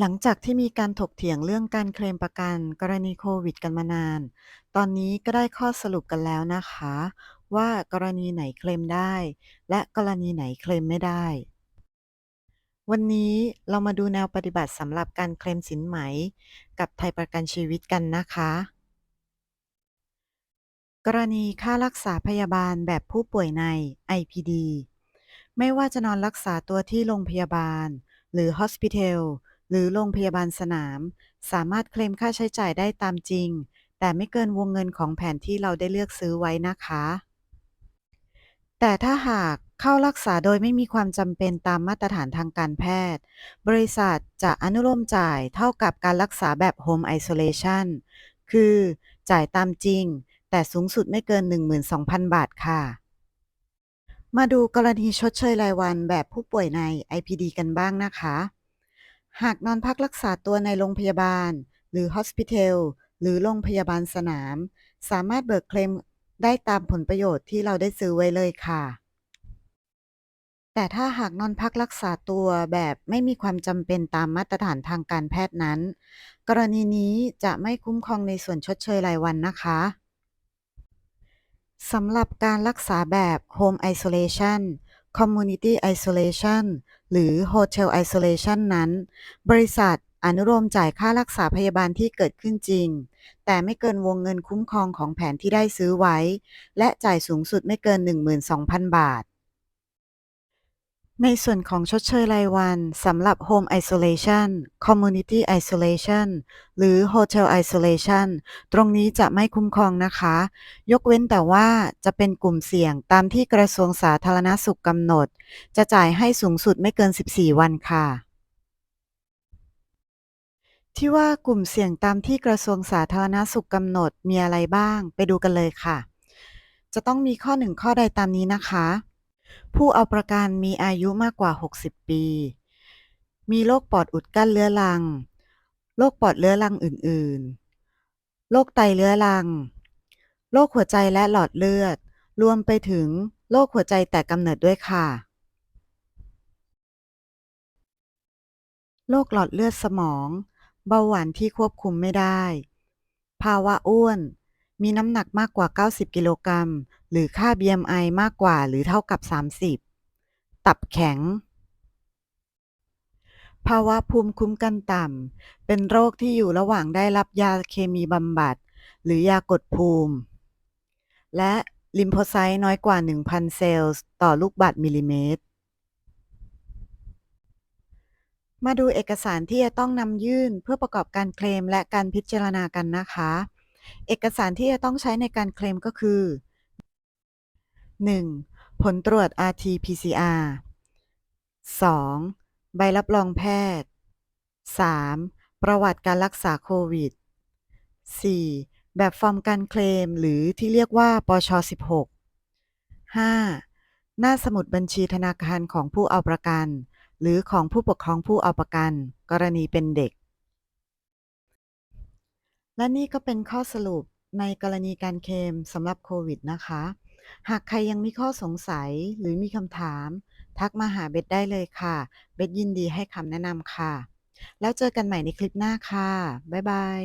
หลังจากที่มีการถกเถียงเรื่องการเคลมประกันกรณีโควิดกันมานาน ตอนนี้ก็ได้ข้อสรุปกันแล้วนะคะ ว่ากรณีไหนเคลมได้ และกรณีไหนเคลมไม่ได้ วันนี้เรามาดูแนวปฏิบัติสำหรับการเคลมสินไหม กับไทยประกันชีวิตกันนะคะ กรณีค่ารักษาพยาบาลแบบผู้ป่วยใน IPD ไม่ว่าจะนอนรักษาตัวที่โรงพยาบาล หรือ Hospital หรือโรงพยาบาลสนาม สามารถเคลมค่าใช้จ่ายได้ตามจริง แต่ไม่เกินวงเงินของแผนที่เราได้เลือกซื้อไว้นะคะ แต่ถ้าหากเข้ารักษาโดยไม่มีความจำเป็นตามมาตรฐานทางการแพทย์ บริษัทจะอนุโลมจ่ายเท่ากับการรักษาแบบ Home Isolation คือจ่ายตามจริง แต่สูงสุดไม่เกิน 12,000 บาทค่ะ มาดูกรณีชดเชยรายวันแบบผู้ป่วยใน IPD กันบ้างนะคะ หากนอนพักรักษาตัวในโรงพยาบาล หรือ Hospital หรือโรงพยาบาลสนาม สามารถเบิกเคลมได้ตามผลประโยชน์ที่เราได้ซื้อไว้เลยค่ะ แต่ถ้าหากนอนพักรักษาตัวแบบไม่มีความจำเป็นตามมาตรฐานทางการแพทย์นั้น กรณีนี้จะไม่คุ้มครองในส่วนชดเชยรายวันนะคะสำหรับการรักษาแบบ Home Isolation Community Isolation หรือ Hotel Isolation นั้น บริษัทอนุโลมจ่ายค่ารักษาพยาบาลที่เกิดขึ้นจริง แต่ไม่เกินวงเงินคุ้มครองของแผนที่ได้ซื้อไว้ และจ่ายสูงสุดไม่เกิน 12,000 บาท ในส่วนของชดเชยรายวันสำหรับ Home Isolation Community Isolation หรือ Hotel Isolation ตรงนี้จะไม่คุ้มครองนะคะ ยกเว้นแต่ว่าจะเป็นกลุ่มเสี่ยงตามที่กระทรวงสาธารณสุขกำหนด จะจ่ายให้สูงสุดไม่เกิน 14 วันค่ะ ที่ว่ากลุ่มเสี่ยงตามที่กระทรวงสาธารณสุขกำหนดมีอะไรบ้าง ไปดูกันเลยค่ะ จะต้องมีข้อหนึ่งข้อใดตามนี้นะคะ ผู้เอาประกันมีอายุมากกว่า 60 ปี มีโรคปอดอุดกั้นเรื้อรัง โรคปอดเรื้อรังอื่น ๆ โรคไตเรื้อรัง โรคหัวใจและหลอดเลือด รวมไปถึงโรคหัวใจแตกกำเนิดด้วยค่ะ โรคหลอดเลือดสมอง เบาหวานที่ควบคุมไม่ได้ ภาวะอ้วน มีน้ำหนักมากกว่า 90 กิโลกรัม หรือค่า BMI มากกว่าหรือเท่ากับ 30 ตับแข็ง ภาวะภูมิคุ้มกันต่ำ เป็นโรคที่อยู่ระหว่างได้รับยาเคมีบำบัด หรือยากดภูมิ และลิมโฟไซต์น้อยกว่า 1,000 เซลล์ต่อลูกบาศก์มิลลิเมตร มาดูเอกสารที่จะต้องนำยื่นเพื่อประกอบการเคลมและการพิจารณากันนะคะ เอกสารที่จะต้องใช้ในการเคลมก็คือ 1. ผลตรวจ RT-PCR 2. ใบรับรองแพทย์ 3. ประวัติการรักษาโควิด 4. แบบฟอร์มการเคลม หรือที่เรียกว่าปช16 5. หน้าสมุดบัญชีธนาคารของผู้เอาประกัน หรือของผู้ปกครองผู้เอาประกัน กรณีเป็นเด็ก และนี่ก็เป็นข้อสรุปในกรณีการเคลมสำหรับโควิดนะคะ หากใครยังมีข้อสงสัยหรือมีคำถาม ทักมาหาเบสได้เลยค่ะ เบสยินดีให้คำแนะนำค่ะ แล้วเจอกันใหม่ในคลิปหน้าค่ะ บ๊ายบาย